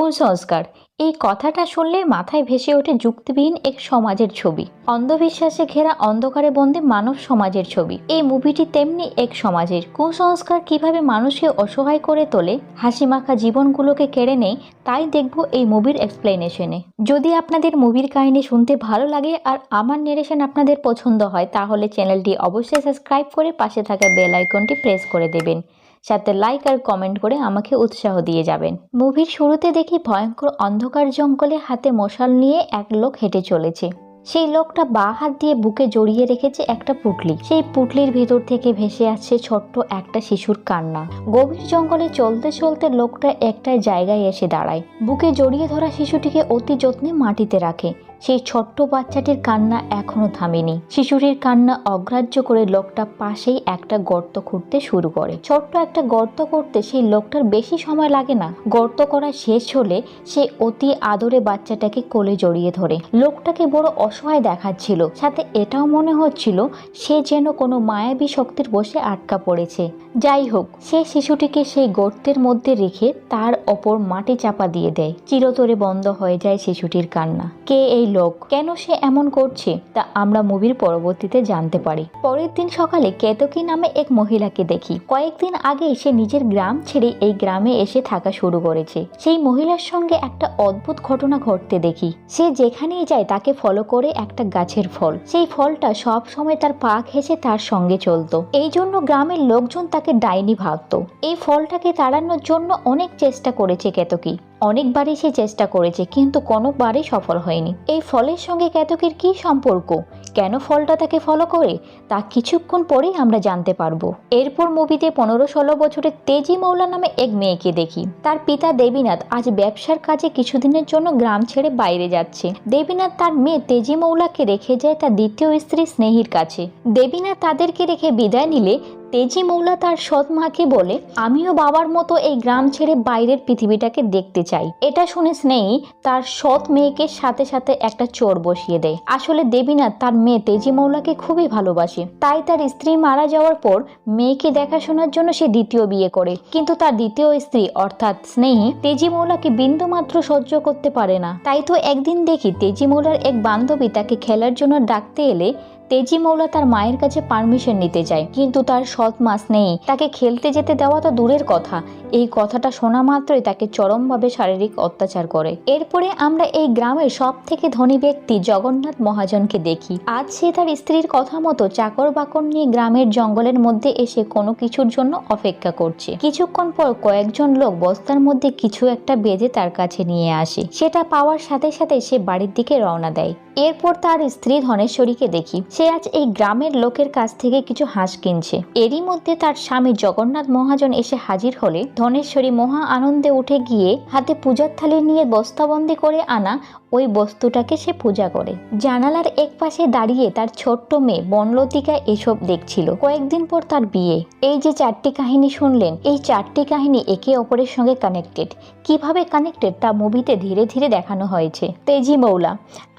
কুসংস্কার এই কথাটা শুনলে মাথায় ভেসে ওঠে যুক্তিবিহীন এক সমাজের ছবি। অন্ধবিশ্বাসে ঘেরা অন্ধকারে বন্দী মানব সমাজের ছবি। এই মুভিটি তেমনি এক সমাজের। কুসংস্কার কীভাবে মানুষকে অসহায় করে তোলে, হাসিমাখা জীবনগুলোকে কেড়ে নেয়, তাই দেখব এই মুভির এক্সপ্লেনেশনে যদি আপনাদের মুভির কাহিনী শুনতে ভালো লাগে আর আমার নেরেশন আপনাদের পছন্দ হয়, তাহলে চ্যানেলটি অবশ্যই সাবস্ক্রাইব করে পাশে থাকা বেল আইকনটি প্রেস করে দেবেন। সাথে লাইক আর কমেন্ট করে আমাকে উৎসাহ দিয়ে যাবেন। মুভির শুরুতে দেখি ভয়ঙ্কর অন্ধকার জঙ্গলে হাতে মশাল নিয়ে এক লোক হেঁটে চলেছে। সেই লোকটা বা হাত দিয়ে বুকে জড়িয়ে রেখেছে একটা পুটলি। সেই পুটলির ভিতর থেকে ভেসে আসছে ছোট্ট একটা শিশুর কান্না। গভীর জঙ্গলে চলতে চলতে লোকটা একটা জায়গায় এসে দাঁড়ায়। বুকে জড়িয়ে ধরা শিশুটিকে অতি যত্নে মাটিতে রাখে। সেই ছোট্ট বাচ্চাটির কান্না এখনও থামেনি। শিশুটির কান্না অগ্রাহ্য করে লোকটা পাশেই একটা গর্ত খুঁড়তে শুরু করে। ছোট্ট একটা গর্ত করতে সেই লোকটার বেশি সময় লাগে না। গর্ত করা শেষ হলে সে অতি আদরে বাচ্চাটাকে কোলে জড়িয়ে ধরে। লোকটাকে বড় অসহায় দেখাচ্ছিল। সাথে এটাও মনে হচ্ছিল সে যেন কোনো মায়াবী শক্তির বসে আটকা পড়েছে। যাই হোক, সে শিশুটিকে সেই গর্তের মধ্যে রেখে তার ওপর মাটি চাপা দিয়ে দেয়। চিরতরে বন্ধ হয়ে যায় শিশুটির কান্না। কে এই লোক। কেন সে এমন করছে, তা আমরা মুভির পরবর্তীতে জানতে পারি। পরের দিন সকালে কেতকী নামে এক মহিলাকে দেখি। কয়েকদিন আগে সে নিজের গ্রাম ছেড়ে এই গ্রামে এসে থাকা শুরু করেছে। সেই মহিলার সঙ্গে একটা অদ্ভুত ঘটনা ঘটতে দেখি। সে যেখানেই যায় তাকে ফলো করে একটা গাছের ফল। সেই ফলটা সব সময় তার পা ঘেঁষে তার সঙ্গে চলতো। এই জন্য গ্রামের লোকজন তাকে ডাইনি ভাবতো। এই ফলটাকে তাড়ানোর জন্য অনেক চেষ্টা করেছে কেতকী। অনেকবারই সে চেষ্টা করেছে, কিন্তু কোনোবারই সফল হয়নি। এই ফলের সঙ্গে কেতকের কী সম্পর্ক? কেন ফলটা তাকে ফলো করে? তা কিছুক্ষণ পরেই আমরা জানতে পারব। এরপর মুভিতে পনেরো ষোলো বছরের তেজি মৌলা নামে এক মেয়েকে দেখি। তার পিতা দেবীনাথ আজ ব্যবসার কাজে কিছুদিনের জন্য গ্রাম ছেড়ে বাইরে যাচ্ছে। দেবীনাথ তার মেয়ে তেজি মৌলাকে রেখে যায় তার দ্বিতীয় স্ত্রী স্নেহির কাছে। দেবীনাথ তাদেরকে রেখে বিদায় নিলে তেজি মৌলা তার সৎ মাকে বলে, আমিও বাবার মতো এই গ্রাম ছেড়ে বাইরের পৃথিবীটাকে দেখতে চাই। এটা শুনে স্নেহী তার সৎ মেয়েকে সাথে সাথে একটা চোর বসিয়ে দেয়। আসলে দেবীনাথ তার মেয়ে তেজি মৌলাকে খুবই ভালোবাসে। তাই তার স্ত্রী মারা যাওয়ার পর মেয়েকে দেখাশোনার জন্য সে দ্বিতীয় বিয়ে করে। কিন্তু তার দ্বিতীয় স্ত্রী, অর্থাৎ স্নেহী, তেজি মৌলাকে বিন্দু মাত্র সহ্য করতে পারে না। তাই তো একদিন দেখি তেজি মৌলার এক বান্ধবী তাকে খেলার জন্য ডাকতে এলে তেজি মৌলা তার মায়ের কাছে পারমিশন নিতে যায়, কিন্তু তার সৎ মাস নেই। তাকে খেলতে যেতে দেওয়া তো দূরের কথা। এই কথাটা শোনা মাত্রই তাকে চরমভাবে শারীরিক অত্যাচার করে। এরপরে আমরা এই গ্রামের সব থেকে ধনী ব্যক্তি জগন্নাথ মহাজনকে দেখি। আজ সে তার স্ত্রীর কথা মতো চাকর বাকর নিয়ে গ্রামের জঙ্গলের মধ্যে এসে কোনো কিছুর জন্য অপেক্ষা করছে। কিছুক্ষণ পর কয়েকজন লোক বস্তার মধ্যে কিছু একটা বেঁধে তার কাছে নিয়ে আসে। সেটা পাওয়ার সাথে সাথে সে বাড়ির দিকে রওনা দেয়। এরপর তার স্ত্রী ধনেশ্বরীকে দেখি। সে আজ এই গ্রামের লোকের কাছ থেকে কিছু হাঁস কিনছে। এরই মধ্যে তার স্বামী জগন্নাথ মহাজন এসে হাজির হলে ধনেশ্বরী মহা আনন্দে উঠে গিয়ে হাতে পূজার থালি নিয়ে বস্তাবন্দি করে আনা ওই বস্তুটাকে সে পূজা করে। জানালার এক পাশে দাঁড়িয়ে তার ছোট্ট মেয়ে বনলতিকা এসব দেখছিল। কয়েকদিন পর তার বিয়ে। এই যে চারটি কাহিনী শুনলেন, এই চারটি কাহিনী একে অপরের সঙ্গে কানেক্টেড কীভাবে কানেক্টেড তা মুভিতে ধীরে ধীরে দেখানো হয়েছে। তেজি মৌলা,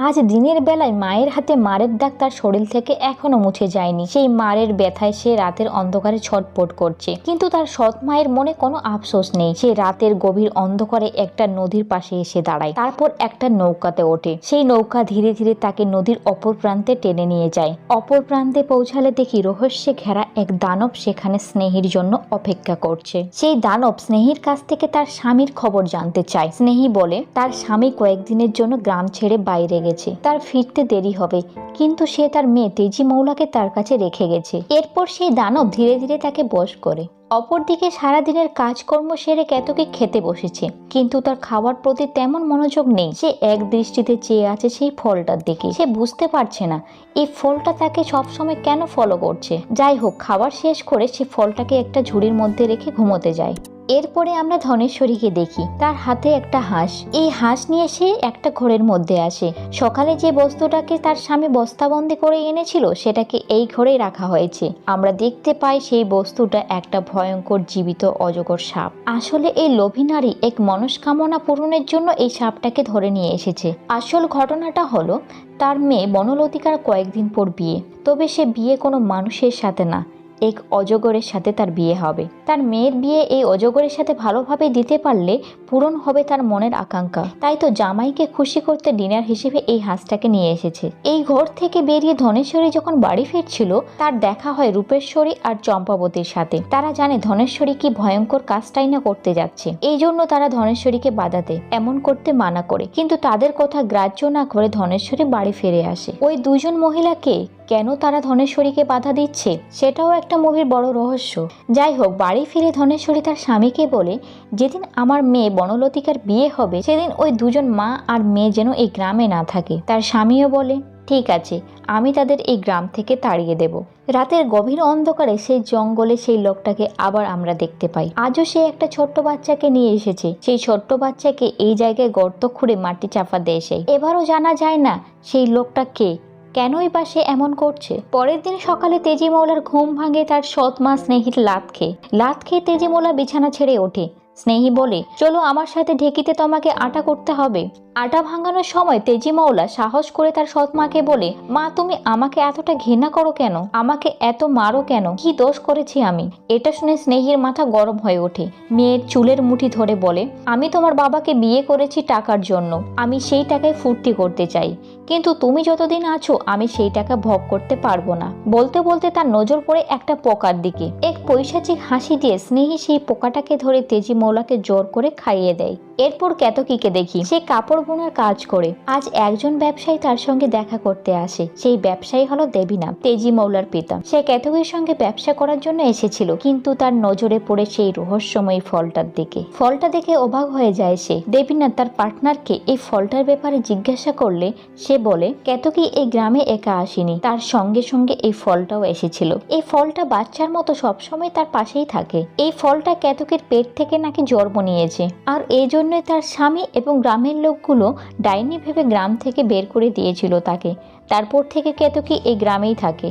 আজ দিনের বেলায় মায়ের হাতে মারের দাগ তার শরীর থেকে এখনও মুছে যায়নি। সেই মারের ব্যথায় সে রাতের অন্ধকারে ছটপট করছে। কিন্তু তার সৎ মায়ের মনে কোনো আফসোস নেই। সে রাতের গভীর অন্ধকারে একটা নদীর পাশে এসে দাঁড়ায়। তারপর একটা নৌকাতে ওঠে। সেই নৌকা ধীরে ধীরে তাকে নদীর অপর প্রান্তে টেনে নিয়ে যায়। অপর প্রান্তে পৌঁছালে দেখি রহস্যে ঘেরা এক দানব সেখানে স্নেহির জন্য অপেক্ষা করছে। সেই দানব স্নেহির কাছ থেকে তার স্বামীর খবর জানতে চায়। স্নেহি বলে, তার স্বামী কয়েকদিনের জন্য গ্রাম ছেড়ে বাইরে গেছে। তার ফিরতে দেরি হবে। কিন্তু সে তার মেয়ে তেজি মৌলাকে তার কাছে রেখে গেছে। এরপর সেই দানব ধীরে ধীরে তাকে বশ করে। অপরদিকে সারাদিনের কাজকর্ম সেরে কেতকে খেতে বসেছে। কিন্তু তার খাওয়ার প্রতি তেমন মনোযোগ নেই। সে এক দৃষ্টিতে চেয়ে আছে সেই ফলটার দিকে। সে বুঝতে পারছে না, এই ফলটা তাকে সবসময় কেন ফলো করছে। যাই হোক খাবার শেষ করে সে ফলটাকে একটা ঝুড়ির মধ্যে রেখে ঘুমোতে যায়। এরপরে আমরা ধনেশ্বরীকে দেখি। তার হাতে একটা হাঁস। এই হাঁস নিয়ে সে একটা ঘরের মধ্যে আসে। সকালে যে বস্তুটাকে তার স্বামী বস্তাবন্দি করে এনেছিল, সেটাকে এই ঘরেই রাখা হয়েছে। আমরা দেখতে পাই সেই বস্তুটা একটা ভয়ঙ্কর, জীবিত, অজগর সাপ। আসলে এই লোভী নারী এক মনস্কামনা পূরণের জন্য এই সাপটাকে ধরে নিয়ে এসেছে। আসল ঘটনাটা হলো, তার মেয়ে বনলতিকার কয়েকদিন পর বিয়ে। তবে সে বিয়ে কোনো মানুষের সাথে না। এক অজগরের সাথে তার বিয়ে হবে। তার মেয়ের বিয়ে এই অজগরের সাথে ভালোভাবে দিতে পারলে পূরণ হবে তার মনের আকাঙ্ক্ষা। তাই তো জামাইকে খুশি করতে ডিনার হিসেবে এই হাঁসটাকে নিয়ে এসেছে। এই ঘর থেকে বেরিয়ে ধনেশ্বরী যখন বাড়ি ফিরছিল, তার দেখা হয় রূপেশ্বরী আর চম্পাবতীর সাথে। তারা জানে ধনেশ্বরী কি ভয়ঙ্কর কাজটাই না করতে যাচ্ছে। এই জন্য তারা ধনেশ্বরীকে বাধা দেয় এমন করতে মানা করে। কিন্তু তাদের কথা গ্রাহ্য না করে ধনেশ্বরী বাড়ি ফিরে আসে। ওই দুজন মহিলাকে কেন তারা ধনেশ্বরীকে বাধা দিচ্ছে? সেটাও একটা মুভির বড় রহস্য। যাই হোক, বাড়ি ফিরে ধনেশ্বরী তার স্বামীকে বলে, যেদিন আমার মেয়ে বনলতিকার বিয়ে হবে, সেদিন ওই দুজন মা আর মেয়ে যেন এই গ্রামে না থাকে। তার স্বামীও বলে, ঠিক আছে, আমি তাদের এই গ্রাম থেকে তাড়িয়ে দেব। রাতের গভীর অন্ধকারে সেই জঙ্গলে সেই লোকটাকে আবার আমরা দেখতে পাই। আজও সে একটা ছোট্ট বাচ্চাকে নিয়ে এসেছে। সেই ছোট্ট বাচ্চাকে এই জায়গায় গর্ত খুঁড়ে মাটি চাপা দেয় সেই এবারও জানা যায় না, সেই লোকটা কে। কেনই বা সে এমন করছে? পরের দিন সকালে তেজিমৌলার ঘুম ভাঙে তার সৎ মা স্নেহির লাত খেয়ে। লাত খেয়ে তেজিমৌলা বিছানা ছেড়ে ওঠে। স্নেহি বলে, চলো আমার সাথে ঢেকিতে তোমাকে আটা করতে হবে। আটা ভাঙানোর সময় তেজি মৌলা সাহস করে তার সৎ মাকে বলে, মা, তুমি আমাকে এতটা ঘৃণা করো কেন? আমাকে এত মারো কেন? কি দোষ করেছি আমি? এটা শুনে স্নেহির মাথা গরম হয়ে ওঠে। মেয়ের চুলের মুঠি ধরে বলে, আমি তোমার বাবাকে বিয়ে করেছি টাকার জন্য। আমি সেই টাকায় ফুর্তি করতে চাই। কিন্তু তুমি যতদিন আছো, আমি সেই টাকা ভোগ করতে পারব না। বলতে বলতে তার নজর পড়ে একটা পোকার দিকে। এক পৈশাচিক হাসি দিয়ে স্নেহী সেই পোকাটাকে ধরে তেজি মৌলাকে জোর করে খাইয়ে দেয়। এরপর কেতকীকে দেখি। সে কাপড় বোনার কাজ করে। আজ একজন ব্যবসায়ী তার সঙ্গে দেখা করতে আসে। সেই ব্যবসায়ী হলো দেবীনাথ, তেজি মৌলার পিতা। সে কেতকীর সঙ্গে ব্যবসা করার জন্য এসেছিল, কিন্তু তার নজরে পড়ে সেই রহস্যময়ী ফলটার দিকে। ফলটা দেখে অবাক হয়ে যায় সে। দেবীনাথ তার পার্টনারকে এই ফলটার ব্যাপারে জিজ্ঞাসা করলে সে বলে কেতকী এই গ্রামে একা আসেনি। তার সঙ্গে সঙ্গে এই ফলটাও এসেছিল। এই ফলটা বাচ্চার মতো সবসময় তার পাশেই থাকে। এই ফলটা কেতকের পেট থেকে নাকি জন্ম নিয়েছে। আর এই জন্যই তার স্বামী এবং গ্রামের লোকগুলো ডাইনি ভেবে গ্রাম থেকে বের করে দিয়েছিল তাকে। তারপর থেকে কেতকি এই গ্রামেই থাকে।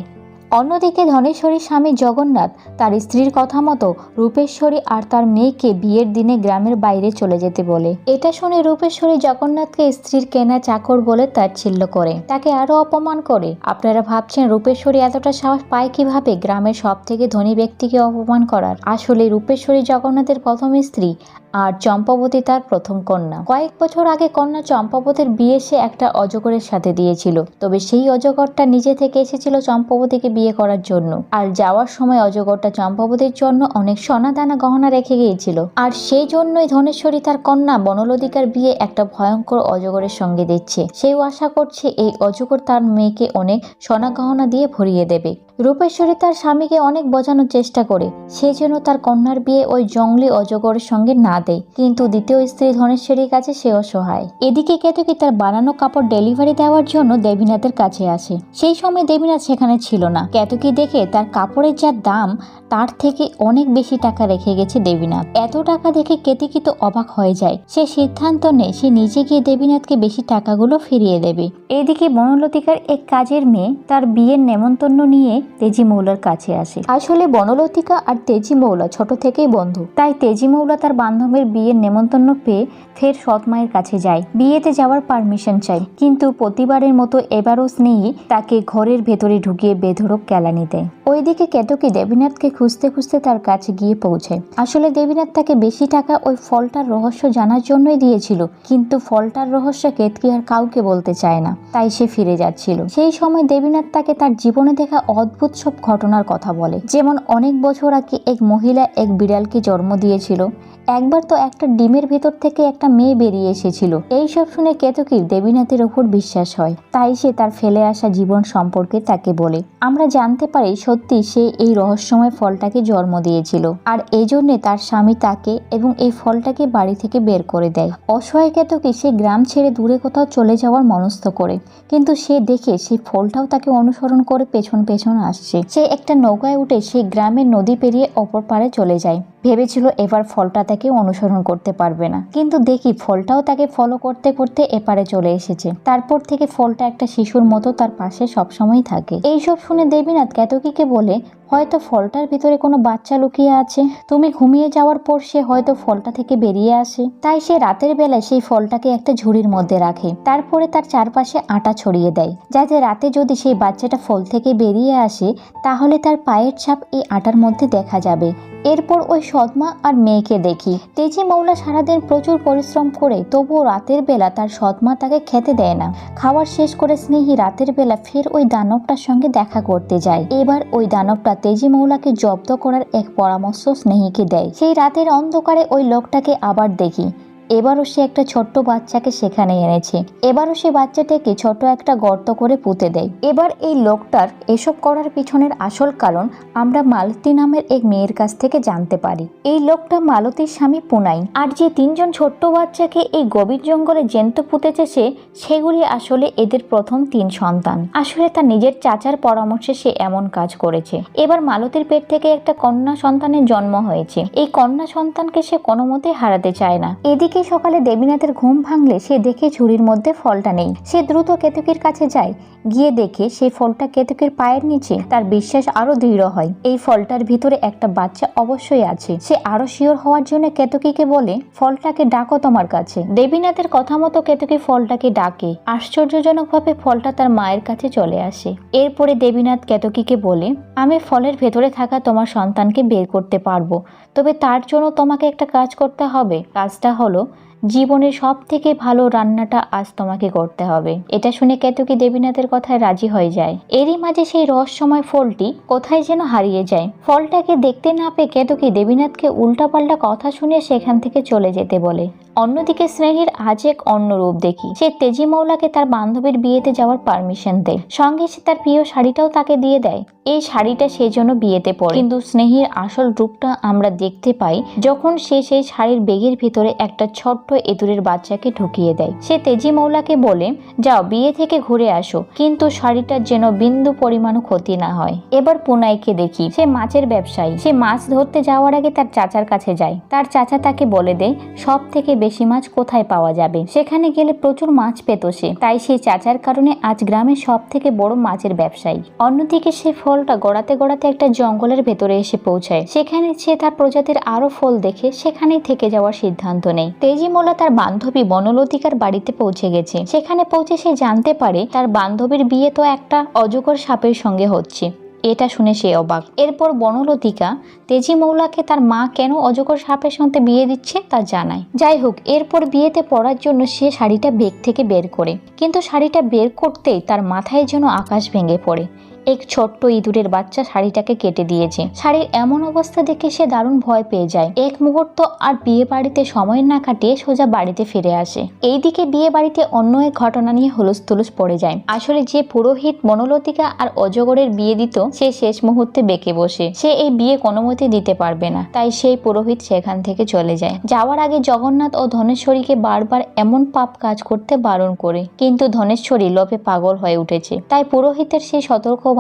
অন্যদিকে ধনেশ্বরীর স্বামী জগন্নাথ তার স্ত্রীর কথা মতো রূপেশ্বরী আর তার মেয়েকে বিয়ের দিনে গ্রামের বাইরে চলে যেতে বলে। এটা শুনে রূপেশ্বরী জগন্নাথকে স্ত্রীর কেনা চাকর বলে তাচ্ছিল্য করে। তাকে আরও অপমান করে। আপনারা ভাবছেন রূপেশ্বরী এতটা সাহস পায় কীভাবে গ্রামের সব থেকে ধনী ব্যক্তিকে অপমান করার? আসলে রূপেশ্বরী জগন্নাথের প্রথম স্ত্রী আর চম্পাবতী তার প্রথম কন্যা। কয়েক বছর আগে কন্যা চম্পাবতীর বিয়ে সে একটা অজগরের সাথে দিয়েছিল। তবে সেই অজগরটা নিজে থেকে এসেছিল চম্পাবতীকে বিয়ে করার জন্য। আর যাওয়ার সময় অজগরটা চম্পাবতীর জন্য অনেক সোনাদানা গহনা রেখে গিয়েছিল। আর সেই জন্যই ধনেশ্বরী তার কন্যা বনলদিকার বিয়ে একটা ভয়ঙ্কর অজগরের সঙ্গে দিচ্ছে। সেও আশা করছে এই অজগর তার মেয়েকে অনেক সোনা গহনা দিয়ে ভরিয়ে দেবে। রূপেশ্বরী তার স্বামীকে অনেক বোঝানোর চেষ্টা করে। সে যেন তার কন্যার বিয়ে ওই জঙ্গলি অজগরের সঙ্গে না দেয়। কিন্তু দ্বিতীয় স্ত্রী ধনেশ্বরীর কাছে সে অসহায়। এদিকে কেতকী তার বানানো কাপড় ডেলিভারি দেওয়ার জন্য দেবীনাথের কাছে আসে। সেই সময় দেবীনাথ সেখানে ছিল না। কেতকী দেখে তার কাপড়ের যা দাম, তার থেকে অনেক বেশি টাকা রেখে গেছে দেবীনাথ। এত টাকা দেখে কেতকী তো অবাক হয়ে যায়। সে সিদ্ধান্ত নেয়, সে নিজে গিয়ে দেবীনাথকে বেশি টাকাগুলো ফিরিয়ে দেবে। এদিকে বনলতিকার এক কাজের মেয়ে তার বিয়ের নেমন্তন্ন নিয়ে তেজি মৌলার কাছে আসে। আসলে বনলতিকা আর তেজি মৌলা ছোট থেকেই বন্ধু। তাই তেজি মৌলা তার বান্ধবের বিয়ের নেমন্তন্ন পেয়ে ফের সৎ মায়ের কাছে যায়। বিয়েতে যাওয়ার পারমিশন চাই। কিন্তু প্রতিবারের মতো এবারও স্নেহী তাকে ঘরের ভেতরে ঢুকিয়ে বেধড়ক কেলানি দেয়। ওইদিকে কেতকী দেবীনাথকে খুঁজতে খুঁজতে তার কাছে গিয়ে পৌঁছায়। আসলে দেবীনাথ তাকে বেশি টাকা ওই ফলটার রহস্য জানার জন্যই দিয়েছিল। কিন্তু ফলটার রহস্য কেতকি আর কাউকে বলতে চায় না। তাই সে ফিরে যাচ্ছিল। সেই সময় দেবীনাথ তাকে তার জীবনে দেখা অদ্ভুত সব ঘটনার কথা বলে। যেমন অনেক বছর আগে এক মহিলা এক বিড়ালকে জন্ম দিয়েছিল। একবার তো একটা ডিমের ভেতর থেকে একটা মেয়ে বেরিয়ে এসেছিল। এইসব শুনে কেতকীর দেবীনাথের ওপর বিশ্বাস হয়। তাই সে তার ফেলে আসা জীবন সম্পর্কে তাকে বলে। আমরা জানতে পারি সত্যি সে এই রহস্যময় ফলটাকে জন্ম দিয়েছিল। আর এই জন্যে তার স্বামী তাকে এবং এই ফলটাকে বাড়ি থেকে বের করে দেয়। অসহায় কেতকী সে গ্রাম ছেড়ে দূরে কোথাও চলে যাওয়ার মনস্থ করে। কিন্তু সে দেখে সেই ফলটাও তাকে অনুসরণ করে পেছন পেছন আসছে সে একটা নৌকায় উঠে সেই গ্রামের নদী পেরিয়ে অপর পাড়ে চলে যায়। ভেবেছিল এবার ফলটা তাকে অনুসরণ করতে পারবে না। কিন্তু দেখি ফলটাও তাকে ফলো করতে করতে এপারে চলে এসেছে। তারপর থেকে ফলটা একটা শিশুর মতো তার পাশে সবসময় থাকে। এইসব শুনে দেবীনাথ কেতকীকে বলে, হয়তো ফলটার ভিতরে কোনো বাচ্চা লুকিয়ে আছে। তুমি ঘুমিয়ে যাওয়ার পর সে হয়তো ফলটা থেকে বেরিয়ে আসে। তাই সে রাতের বেলায় সেই ফলটাকে একটা ঝুড়ির মধ্যে রাখে। তারপরে তার চারপাশে আটা ছড়িয়ে দেয়। যাতে রাতে যদি সেই বাচ্চাটা ফল থেকে বেরিয়ে আসে, তাহলে তার পায়ের ছাপ এই আটার মধ্যে দেখা যাবে। এরপর ওই সৎমা আর মেয়েকে দেখি। তেজি মৌলা সারাদিন প্রচুর পরিশ্রম করে তবুও রাতের বেলা তার সৎমা তাকে খেতে দেয় না। খাবার শেষ করে স্নেহী রাতের বেলা ফের ওই দানবটার সঙ্গে দেখা করতে যায়। এবার ওই দানবটা তেজি মৌলাকে জব্দ করার এক পরামর্শ স্নেহীকে দেয়। সেই রাতের অন্ধকারে ওই লোকটাকে আবার দেখি। এবারও সে একটা ছোট্ট বাচ্চাকে সেখানে এনেছে। এবারও সে বাচ্চাটাকে ছোট একটা গর্ত করে পুঁতে দেয়। এবার এই লোকটার এসব করার পিছনের আসল কারণ আমরা মালতী নামের এক মেয়ের কাছ থেকে জানতে পারি। এই লোকটা মালতীর স্বামী পুনাই আর যে তিনজন ছোট্ট বাচ্চাকে এই গভীর জঙ্গলে জ্যান্ত পুঁতেছে সেগুলি আসলে এদের প্রথম তিন সন্তান। আসলে তার নিজের চাচার পরামর্শে সে এমন কাজ করেছে। এবার মালতীর পেট থেকে একটা কন্যা সন্তানের জন্ম হয়েছে। এই কন্যা সন্তানকে সে কোনো মতেই হারাতে চায় না। এদিকে সকালে দেবীনাথের ঘুম ভাঙলে সে দেখে ঝুড়ির মধ্যে ফলটা নেই। সে দ্রুত কেতুকির কাছে যায়। গিয়ে দেখে সেই ফলটা কেতুকির পায়ের নিচে। তার বিশ্বাস আরও দৃঢ় হয়। এই ফলটার ভিতরে একটা বাচ্চা অবশ্যই আছে। সে আরও শিওর হওয়ার জন্য কেতুকিকে বলে, ফলটাকে ডাকো তোমার কাছে। দেবীনাথের কথা মতো কেতুকি ফলটাকে ডাকে। আশ্চর্যজনকভাবে ফলটা তার মায়ের কাছে চলে আসে। এরপরে দেবীনাথ কেতকীকে বলে, আমি ফলের ভেতরে থাকা তোমার সন্তানকে বের করতে পারব। তবে তার জন্য তোমাকে একটা কাজ করতে হবে। কাজটা হলো জীবনের সব থেকে ভালো রান্নাটা আজ তোমাকে করতে হবে। এটা শুনে কেতকী দেবীনাথের কথায় রাজি হয়ে যায়। এরই মাঝে সেই রহস্যময় ফলটি কোথায় যেন হারিয়ে যায়। ফলটাকে দেখতে না পেয়ে কেতকী দেবীনাথকে উল্টাপাল্টা কথা শুনে সেখান থেকে চলে যেতে বলে। অন্যদিকে স্নেহের আজ এক অন্য রূপ দেখি। সে তেজি মৌলাকে তার বান্ধবীর বিয়েতে যাওয়ার পারমিশন দেয়। সঙ্গে সে তার প্রিয় শাড়িটাও তাকে দিয়ে দেয়। এই শাড়িটা সে জন্য বিয়েতে পড়ে কিন্তু স্নেহের আসল রূপটা আমরা দেখতে পাই যখন সে সেই শাড়ির বেগের ভিতরে একটা ছোট্ট এতুরের বাচ্চাকে ঢুকিয়ে দেয়। সে তেজি মৌলাকে বলে, যাও, বিয়ে থেকে ঘুরে আসো। কিন্তু শাড়িটার যেন বিন্দু পরিমাণও ক্ষতি না হয়। এবার পুনাইকে দেখি। সে মাছের ব্যবসায়ী। সে মাছ ধরতে যাওয়ার আগে তার চাচার কাছে যায়। তার চাচা তাকে বলে দেয় সব থেকে বেশি মাছ কোথায় পাওয়া যাবে? সেখানে গেলে প্রচুর মাছ পেত সে। তাই সেই চাচার কারণে আজ গ্রামের সব থেকে বড় মাছের ব্যবসায়ী। অন্যদিকে সে ফলটা গড়াতে গড়াতে একটা জঙ্গলের ভেতরে এসে পৌঁছায়। সেখানে সে তার প্রজাতির আরও ফল দেখে সেখানেই থেকে যাওয়ার সিদ্ধান্ত নেয়। তেজিমোলা তার বান্ধবী বনলতিকার বাড়িতে পৌঁছে গেছে। সেখানে পৌঁছে সে জানতে পারে তার বান্ধবীর বিয়ে তো একটা অজগর সাপের সঙ্গে হচ্ছে। এটা শুনে সে অবাক। এরপর বনলতিকা তেজি মৌলাকে তার মা কেন অজগর সাপের সঙ্গে বিয়ে দিচ্ছে তা জানায়। যাই হোক, এরপর বিয়েতে পড়ার জন্য সে শাড়িটা বেগ থেকে বের করে। কিন্তু শাড়িটা বের করতেই তার মাথায় যেন আকাশ ভেঙে পড়ে। এক ছোট্ট ইঁদুরের বাচ্চা শাড়িটাকে কেটে দিয়েছে। শাড়ির এমন অবস্থা দেখে সে দারুণ ভয় পেয়ে যায়। এক মুহূর্ত আর বিয়ে বাড়িতে সময় না কাটিয়ে সোজা বাড়িতে ফিরে আসে। এইদিকে বিয়ে বাড়িতে অন্য এক ঘটনা নিয়ে হুলুস তুলুস পড়ে যায়। আসলে যে পুরোহিত মনোলতিকা আর অজগরের বিয়ে দিত, সে শেষ মুহূর্তে বেঁকে বসে। সে এই বিয়ে কোনো মতে দিতে পারবে না। তাই সেই পুরোহিত সেখান থেকে চলে যায়। যাওয়ার আগে জগন্নাথ ও ধনেশ্বরীকে বারবার এমন পাপ কাজ করতে বারণ করে। কিন্তু ধনেশ্বরী লোভে পাগল হয়ে উঠেছে। তাই পুরোহিতের সেই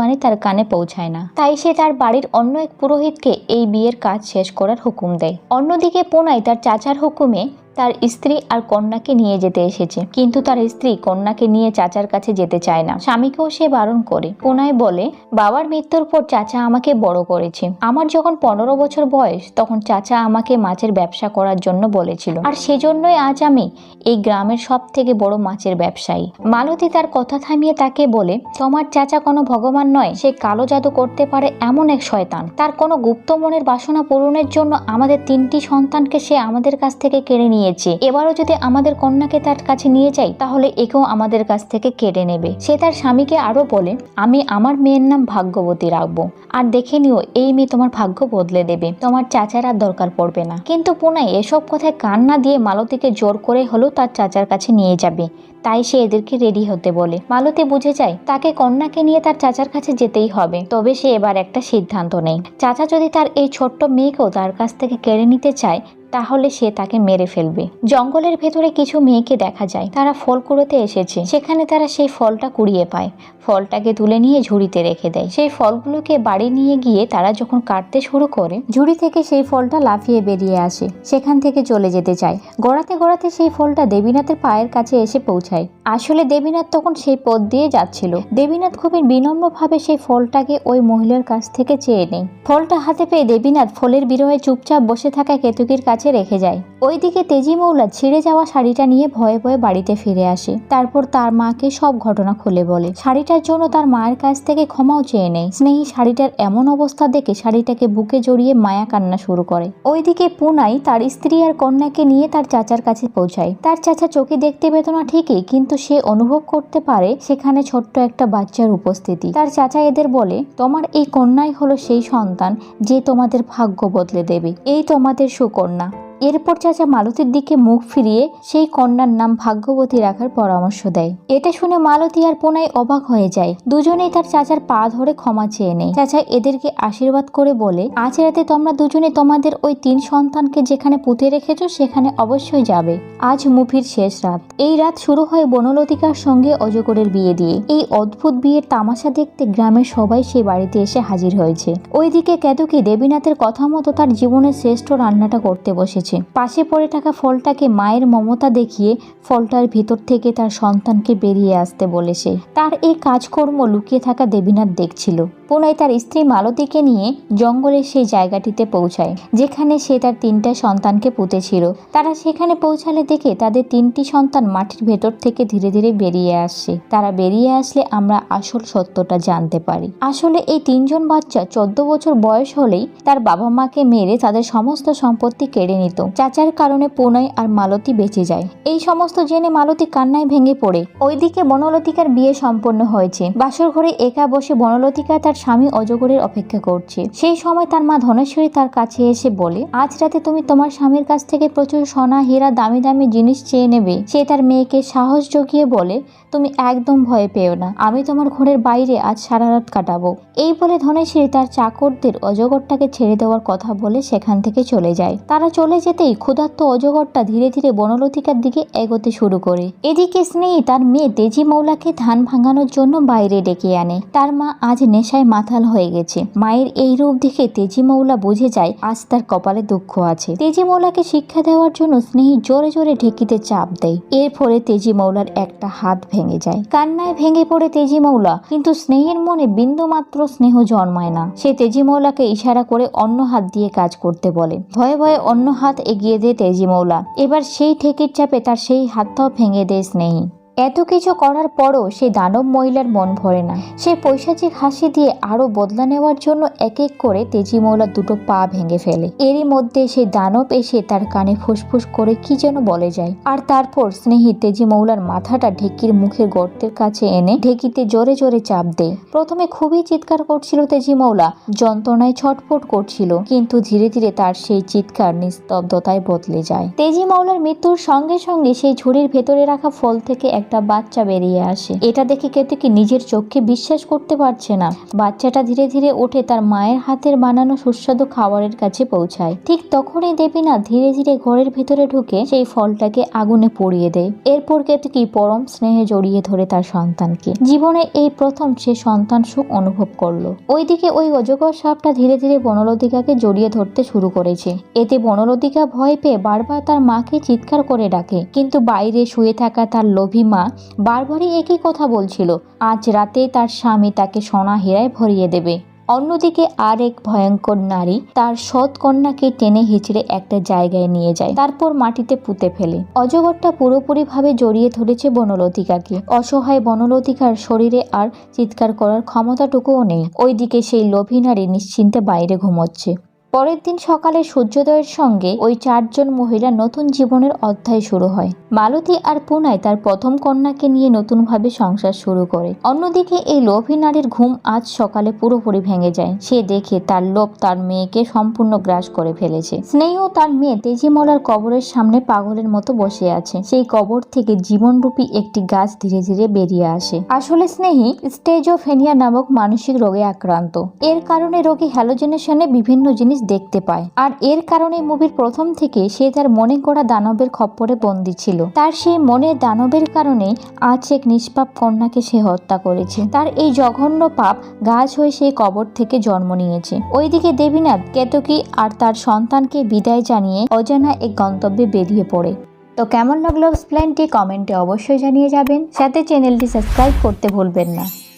সতর্কবাণী তার কানে পৌঁছায় না। তাই সে তার বাড়ির অন্য এক পুরোহিতকে এই বিয়ের কাজ শেষ করার হুকুম দেয়। অন্যদিকে পোনাই তার চাচার হুকুমে তার স্ত্রী আর কন্যাকে নিয়ে যেতে এসেছে। কিন্তু তার স্ত্রী কন্যাকে নিয়ে চাচার কাছে যেতে চায় না। স্বামীকেও সে বারণ করে। কোনায় বলে, বাবার মৃত্যুর পর চাচা আমাকে বড় করেছে। আমার যখন পনেরো বছর বয়স, তখন চাচা আমাকে মাছের ব্যবসা করার জন্য বলেছিল। আর সেজন্যই আজ আমি এই গ্রামের সব থেকে বড় মাছের ব্যবসায়ী। মালতী তার কথা থামিয়ে তাকে বলে, তোমার চাচা কোনো ভগবান নয়। সে কালো জাদু করতে পারে এমন এক শয়তান। তার কোনো গুপ্ত মনের বাসনা পূরণের জন্য আমাদের তিনটি সন্তানকে সে আমাদের কাছ থেকে কেড়ে নিয়েছে। এবারও যদি আমাদের কন্যাকে তার কাছে নিয়ে যাই, তাহলে একেও আমাদের কাছ থেকে কেড়ে নেবে। সে তার স্বামীকে আরও বলে আমি আমার মেয়ের নাম ভাগ্যবতী রাখব। আর দেখে নিও, এই মেয়ে তোমার ভাগ্য বদলে দেবে। তোমার চাচার আর দরকার পড়বে না। কিন্তু পুনাই এসব কথায় কান না দিয়ে মালতীকে জোর করে হলেও তার চাচার কাছে নিয়ে যাবে। তাই সে এদেরকে রেডি হতে বলে। মালতী বুঝে যায়, তাকে কন্যাকে নিয়ে তার চাচার কাছে যেতেই হবে। তবে সে এবার একটা সিদ্ধান্ত নেই চাচা যদি তার এই ছোট্ট মেয়েকেও তার কাছ থেকে কেড়ে নিতে চায় তাহলে সে তাকে মেরে ফেলবে। জঙ্গলের ভেতরে কিছু মেয়েকে দেখা যায়। তারা ফল কুড়োতে এসেছে। সেখানে তারা সেই ফলটা কুড়িয়ে পায়। ফলটাকে তুলে নিয়ে ঝুড়িতে রেখে দেয়। সেই ফলগুলোকে বাড়ি নিয়ে গিয়ে তারা যখন কাটতে শুরু করে, ঝুড়ি থেকে সেই ফলটা লাফিয়ে বেরিয়ে আসে। সেখান থেকে চলে যেতে চায়। গড়াতে গড়াতে সেই ফলটা দেবীনাথের পায়ের কাছে এসে পৌঁছায়। আসলে দেবীনাথ তখন সেই পথ দিয়ে যাচ্ছিল। দেবীনাথ খুবই বিনম্রভাবে সেই ফলটাকে ওই মহিলার কাছ থেকে চেয়ে নেয়। ফলটা হাতে পেয়ে দেবীনাথ ফলের বিরহে চুপচাপ বসে থাকা কেতুকির কাছে রেখে যায়। ওইদিকে তেজি মৌলা ছিঁড়ে যাওয়া শাড়িটা নিয়ে ভয়ে ভয়ে বাড়িতে ফিরে আসে। তারপর তার মাকে সব ঘটনা খুলে বলে। শাড়িটার জন্য তার মায়ের কাছ থেকে ক্ষমাও চেয়ে নেয় স্নেহী শাড়িটার এমন অবস্থা দেখে শাড়িটাকে বুকে জড়িয়ে মায়া কান্না শুরু করে। ওইদিকে পুনাই তার স্ত্রী আর কন্যাকে নিয়ে তার চাচার কাছে পৌঁছায়। তার চাচা চোখে দেখতে পেত না ঠিকই, কিন্তু সে অনুভব করতে পারে সেখানে ছোট্ট একটা বাচ্চার উপস্থিতি। তার চাচা এদের বলে, তোমার এই কন্যাই হলো সেই সন্তান যে তোমাদের ভাগ্য বদলে দেবে। এই তোমাদের সুকন্যা। এরপর চাচা মালতীর দিকে মুখ ফিরিয়ে সেই কন্যার নাম ভাগ্যবতী রাখার পরামর্শ দেয়। এটা শুনে মালতী আর পোনাই অবাক হয়ে যায়। দুজনেই তার চাচার পা ধরে ক্ষমা চেয়ে নেয়। চাচা এদেরকে আশীর্বাদ করে বলে, আজ রাতে তোমরা দুজনে তোমাদের ওই তিন সন্তানকে যেখানে পুঁতে রেখেছো, সেখানে অবশ্যই যাবে। আজ মুভির শেষ রাত। এই রাত শুরু হয় বনলতিকার সঙ্গে অজগরের বিয়ে দিয়ে। এই অদ্ভুত বিয়ের তামাশা দেখতে গ্রামের সবাই সেই বাড়িতে এসে হাজির হয়েছে। ওইদিকে কেতকী দেবীনাথের কথা মতো তার জীবনের শ্রেষ্ঠ রান্নাটা করতে বসেছে। পাশে পড়ে থাকা ফলটাকে মায়ের মমতা দেখিয়ে ফলটার ভিতর থেকে তার সন্তানকে বেরিয়ে আসতে বলেছে তার এই কাজকর্ম লুকিয়ে থাকা দেবীনাথ দেখছিল। পুনরায় তার স্ত্রী মালতীকে নিয়ে জঙ্গলের সেই জায়গাটিতে পৌঁছায়, যেখানে সে তার তিনটা সন্তানকে পুঁতেছিল। তারা সেখানে পৌঁছালে দেখে তাদের তিনটি সন্তান মাটির ভেতর থেকে ধীরে ধীরে বেরিয়ে আসছে। তারা বেরিয়ে আসলে আমরা আসল সত্যটা জানতে পারি। আসলে এই তিনজন বাচ্চা চোদ্দ বছর বয়স হলেই তার বাবা মাকে মেরে তাদের সমস্ত সম্পত্তি কেড়ে নিত। চাচার কারণে পুনয় আর মালতী বেঁচে যায়। এই সমস্ত জেনে মালতী কান্নায় ভেঙে পড়ে। ওইদিকে বনলতিকার বিয়ে সম্পন্ন হয়েছে। বাসর ঘরে একা বসে বনলতিকা তার স্বামী অজগরের অপেক্ষা করছে। সেই সময় তার মা ধনেশ্বরী তার কাছে এসে বলে, আজ রাতে তুমি তোমার স্বামীর কাছ থেকে প্রচুর সোনা, হীরা, দামি দামি জিনিস চেয়ে নেবে। সে তার মেয়েকে সাহস জগিয়ে বলে তুমি একদম ভয় পেও না। আমি তোমার ঘরের বাইরে আজ সারা রাত কাটাবো। এই বলে ধনেশ্বরী তার চাকরদের অজগরটাকে ছেড়ে দেওয়ার কথা বলে সেখান থেকে চলে যায়। তারা চলে যেতেই ক্ষুধার্ত অজগরটা ধীরে ধীরে বনলতিকার দিকে এগোতে শুরু করে। এদিকে স্নেহী তার মেয়ে তেজি মৌলাকে ধান ভাঙানোর জন্য বাইরে ডেকে আনে। তার মা আজ নেশায় মাথাল হয়ে গেছে। মায়ের এই রূপ দেখে তেজি মৌলা বুঝে যায়, আজ তার কপালে দুঃখ আছে। তেজি মৌলাকে শিক্ষা দেওয়ার জন্য স্নেহী জোরে জোরে ঢেকিতে চাপ দেয়। এর ফলে তেজি মৌলার একটা হাত ভেঙে যায়। কান্নায় ভেঙে পড়ে তেজি মৌলা, কিন্তু স্নেহের মনে বিন্দুমাত্র স্নেহ জন্মায় না। সে তেজি মৌলাকে ইশারা করে অন্য হাত দিয়ে কাজ করতে বলে। ভয়ে ভয়ে অন্য হাত এগিয়ে দেয় তেজি মৌলা। এবার সেই ঠেকির চাপে তার সেই হাতটাও ভেঙে দেয় স্নেহী। এত কিছু করার পরও সে দানব মহিলার মন ভরে না। সে পৈশাচিক হাসি দিয়ে আরও বদলা নেওয়ার জন্য এক এক করে তেজি মৌলা দুটো পা ভেঙে ফেলে। এরই মধ্যে সেই দানব এসে তার কানে ফুসফুস করে কি যেন বলে যায়। আর তারপর স্নেহী তেজি মৌলার মাথাটা ঢেকির মুখের গর্তের কাছে এনে ঢেকিতে জোরে জোরে চাপ দেয়। প্রথমে খুবই চিৎকার করছিল তেজি মৌলা যন্ত্রণায় ছটফট করছিল, কিন্তু ধীরে ধীরে তার সেই চিৎকার নিস্তব্ধতায় বদলে যায়। তেজি মৌলার মৃত্যুর সঙ্গে সঙ্গে সেই ঝুড়ির ভেতরে রাখা ফল থেকে একটা বাচ্চা বেরিয়ে আসে। এটা দেখে কেতকি নিজের চোখকে বিশ্বাস করতে পারছে না। বাচ্চাটা ধীরে ধীরে উঠে তার মায়ের হাতের বানানো সুস্বাদু খাবারের কাছে পৌঁছায়। ঠিক তখনই দেবীনা ধীরে ধীরে ঘরের ভেতরে ঢুকে সেই ফলটাকে আগুনে পড়িয়ে দেয়। এরপর কেতকি পরম স্নেহে জড়িয়ে ধরে তার সন্তানকে। জীবনে এই প্রথম সে সন্তান সুখ অনুভব করল। ওইদিকে ওই অজগর সাপটা ধীরে ধীরে বনলতিকাকে জড়িয়ে ধরতে শুরু করেছে। এতে বনলতিকা ভয় পেয়ে বারবার তার মাকে চিৎকার করে ডাকে। কিন্তু বাইরে শুয়ে থাকা তার লোভী মা বারবারই একই কথা বলছিল। আজ রাতে তার স্বামী তাকে সোনা হীরায় ভরিয়ে দেবে। অন্যদিকে আর এক ভয়ঙ্কর নারী তার সৎ কন্যাকে টেনে হিচড়ে একটা জায়গায় নিয়ে যায়। তারপর মাটিতে পুঁতে ফেলে। অজগরটা পুরোপুরিভাবে জড়িয়ে ধরেছে বনলতিকাকে। অসহায় বনলতিকার শরীরে আর চিৎকার করার ক্ষমতাটুকুও নেই। ওইদিকে সেই লোভী নারী নিশ্চিন্তে বাইরে ঘুমোচ্ছে। পরের দিন সকালে সূর্যোদয়ের সঙ্গে ওই চারজন মহিলা নতুন জীবনের অধ্যায় শুরু হয়। মালতী আর পুনায় তার প্রথম কন্যাকে নিয়ে নতুনভাবে সংসার শুরু করে। অন্যদিকে এই লোভী নারীর ঘুম আজ সকালে পুরোপুরি ভেঙে যায়। সে দেখে তার লোভ তার মেয়েকে সম্পূর্ণ গ্রাস করে ফেলেছে। স্নেহ তার মেয়ে তেজিমলার কবরের সামনে পাগলের মতো বসে আছে। সেই কবর থেকে জীবনরূপী একটি গাছ ধীরে ধীরে বেরিয়ে আসে। আসলে স্নেহী স্টেজ স্টেজোফেনিয়া নামক মানসিক রোগে আক্রান্ত। এর কারণে রোগী হ্যালোজেনেশনে বিভিন্ন জিনিস দেখতে পায়। আর এর কারণে মুভির প্রথম থেকে সে তার মনে করা দানবের খপ্পরে বন্দী ছিল। তার সেই মনের দানবের কারণে আজ এক নিষ্পাপ কন্যাকে সে হত্যা করেছে। তার এই জঘন্য পাপ গাছ হয়ে সেই কবর থেকে জন্ম নিয়েছে। ওইদিকে দেবীনাথ, কেতকী আর তার সন্তানকে বিদায় জানিয়ে অজানা এক গন্তব্যে বেরিয়ে পড়ে। তো কেমন লাগল প্ল্যানটি কমেন্টে অবশ্যই জানিয়ে যাবেন। সাথে চ্যানেলটি সাবস্ক্রাইব করতে ভুলবেন না।